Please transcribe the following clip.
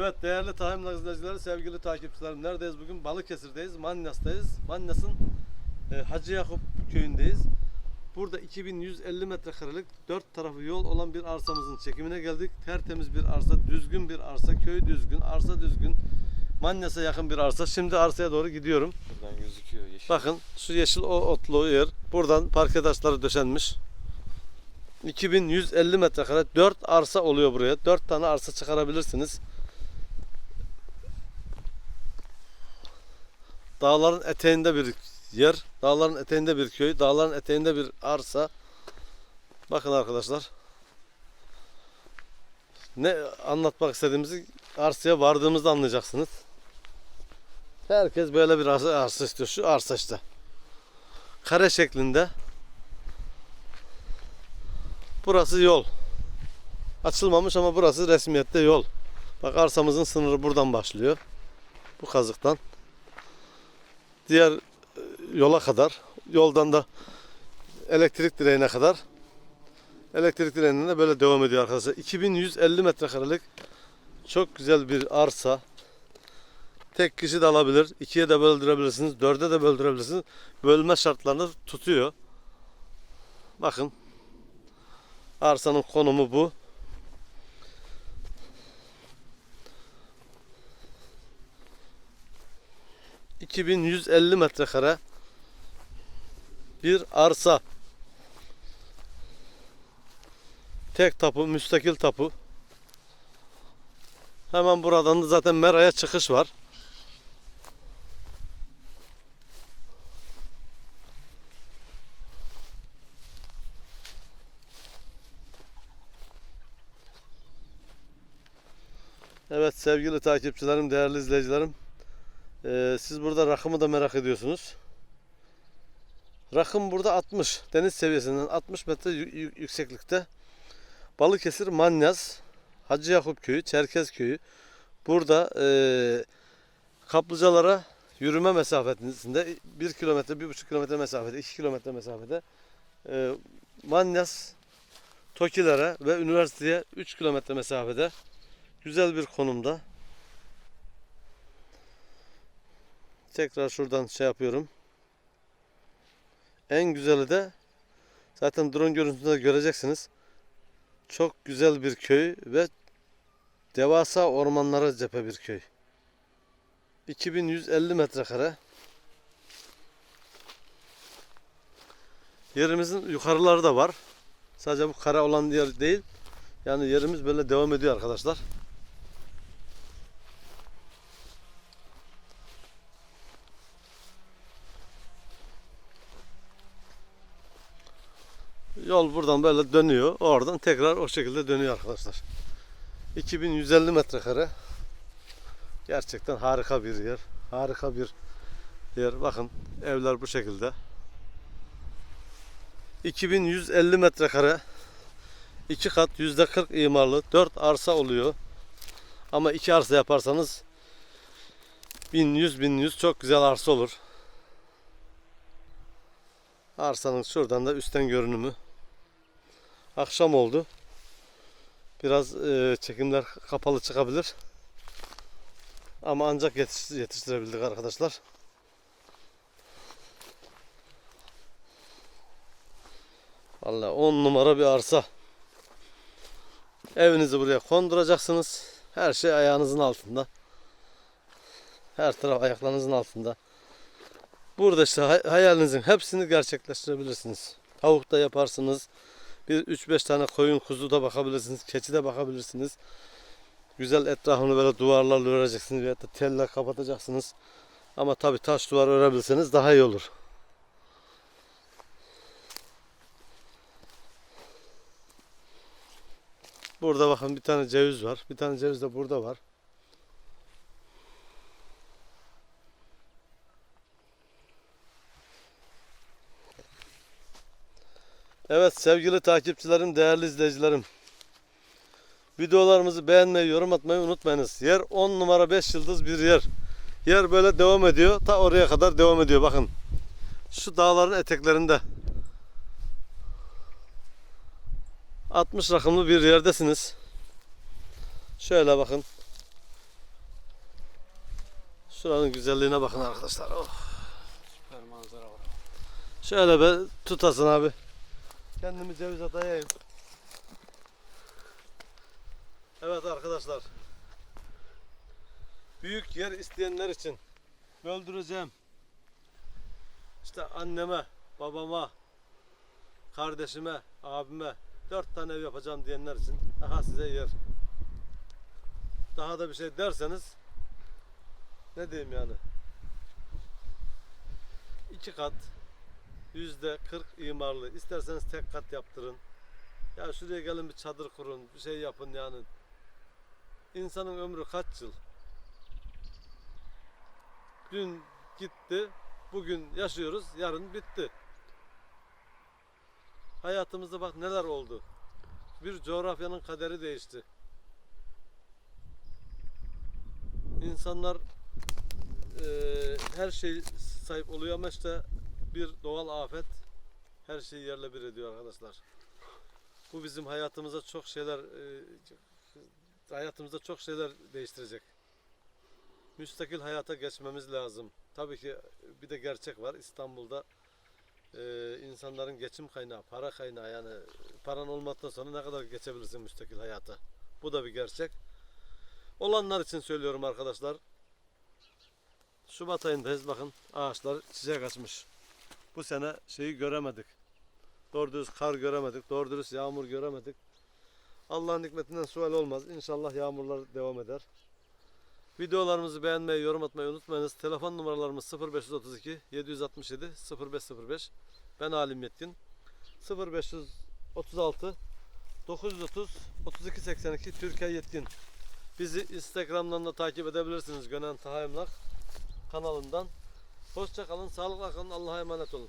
Evet değerli Tahim izleyicileri, sevgili takipçilerim. Neredeyiz bugün? Balıkesir'deyiz. Manyas'tayız. Manyas'ın e, Hacı Yakup köyündeyiz. Burada 2150 metrekarelik dört tarafı yol olan bir arsamızın çekimine geldik. Tertemiz bir arsa, düzgün bir arsa, köy düzgün, arsa düzgün. Manyas'a yakın bir arsa. Şimdi arsaya doğru gidiyorum. Buradan gözüküyor yeşil. Bakın şu yeşil o otlu yer. Buradan parke taşları döşenmiş. 2150 metrekare 4 arsa oluyor buraya. 4 tane arsa çıkarabilirsiniz. Dağların eteğinde bir yer, dağların eteğinde bir köy, dağların eteğinde bir arsa. Bakın arkadaşlar. Ne anlatmak istediğimizi arsaya vardığımızda anlayacaksınız. Herkes böyle bir arsa, arsa istiyor. Şu arsa işte. Kare şeklinde. Burası yol. Açılmamış ama burası resmiyette yol. Bak arsamızın sınırı buradan başlıyor. Bu kazıktan. Diğer e, yola kadar. Yoldan da elektrik direğine kadar. Elektrik direğinden de böyle devam ediyor arkadaşlar. 2150 metrekarelik çok güzel bir arsa. Tek kişi de alabilir. ikiye de böldürebilirsiniz. Dörde de böldürebilirsiniz. Bölme şartlarını tutuyor. Bakın. Arsanın konumu bu. ...2150 metrekare... ...bir arsa... ...tek tapu, müstakil tapu... ...hemen buradan da zaten Mera'ya çıkış var... Evet sevgili takipçilerim, değerli izleyicilerim. Ee, siz burada rakımı da merak ediyorsunuz. Rakım burada 60. Deniz seviyesinden 60 metre yü- yü- yükseklikte. Balıkesir, Manyas, Hacı Yakup Köyü, Çerkez Köyü. Burada ee, kaplıcalara yürüme mesafesinde 1 kilometre, 1,5 kilometre mesafede, 2 kilometre mesafede. Ee, Manyas, Tokilere ve üniversiteye 3 kilometre mesafede. Güzel bir konumda. Tekrar şuradan şey yapıyorum. En güzeli de zaten drone görüntüsünde göreceksiniz. Çok güzel bir köy ve devasa ormanlara cephe bir köy. 2150 metrekare. Yerimizin yukarıları da var. Sadece bu kare olan yer değil. Yani yerimiz böyle devam ediyor arkadaşlar. Yol buradan böyle dönüyor. Oradan tekrar o şekilde dönüyor arkadaşlar. 2150 metrekare. Gerçekten harika bir yer. Harika bir yer. Bakın evler bu şekilde. 2150 metrekare. 2 kat %40 imarlı 4 arsa oluyor. Ama 2 arsa yaparsanız 1100 1100 çok güzel arsa olur. Arsanın şuradan da üstten görünümü. Akşam oldu. Biraz e, çekimler kapalı çıkabilir. Ama ancak yetiş, yetiştirebildik arkadaşlar. Vallahi 10 numara bir arsa. Evinizi buraya konduracaksınız. Her şey ayağınızın altında. Her taraf ayaklarınızın altında. Burada işte hay- hayalinizin hepsini gerçekleştirebilirsiniz. Tavuk da yaparsınız. Bir 3-5 tane koyun kuzu da bakabilirsiniz. Keçi de bakabilirsiniz. Güzel etrafını böyle duvarlarla öreceksiniz veya da telle kapatacaksınız. Ama tabi taş duvar örebilseniz daha iyi olur. Burada bakın bir tane ceviz var. Bir tane ceviz de burada var. Evet sevgili takipçilerim, değerli izleyicilerim. Videolarımızı beğenmeyi, yorum atmayı unutmayınız. Yer 10 numara 5 yıldız bir yer. Yer böyle devam ediyor. Ta oraya kadar devam ediyor bakın. Şu dağların eteklerinde. 60 rakımlı bir yerdesiniz. Şöyle bakın. Şuranın güzelliğine bakın arkadaşlar. Oh. Süper manzara var. Şöyle be tutasın abi. Kendimi cevize dayayayım. Evet arkadaşlar. Büyük yer isteyenler için öldüreceğim. İşte anneme, babama, kardeşime, abime dört tane ev yapacağım diyenler için aha size yer. Daha da bir şey derseniz ne diyeyim yani? İki kat, yüzde 40 imarlı. İsterseniz tek kat yaptırın. Ya şuraya gelin bir çadır kurun, bir şey yapın yani. İnsanın ömrü kaç yıl? Dün gitti, bugün yaşıyoruz, yarın bitti. Hayatımızda bak neler oldu. Bir coğrafyanın kaderi değişti. İnsanlar eee, her şey sahip oluyor ama işte bir doğal afet her şeyi yerle bir ediyor arkadaşlar. Bu bizim hayatımıza çok şeyler e, hayatımızda çok şeyler değiştirecek. Müstakil hayata geçmemiz lazım. Tabii ki bir de gerçek var. İstanbul'da e, insanların geçim kaynağı, para kaynağı yani paran olmadıktan sonra ne kadar geçebilirsin müstakil hayata. Bu da bir gerçek. Olanlar için söylüyorum arkadaşlar. Şubat ayındayız bakın ağaçlar çiçek açmış. Bu sene şeyi göremedik. Doğru dürüst kar göremedik. Doğru dürüst yağmur göremedik. Allah'ın hikmetinden sual olmaz. İnşallah yağmurlar devam eder. Videolarımızı beğenmeyi, yorum atmayı unutmayınız. Telefon numaralarımız 0532 767 0505. Ben Alim Yetkin. 0536 930 32 82 Türkiye Yetkin. Bizi Instagram'dan da takip edebilirsiniz. Gönen Taha Emlak kanalından. Hoşça kalın, sağlıkla kalın, Allah'a emanet olun.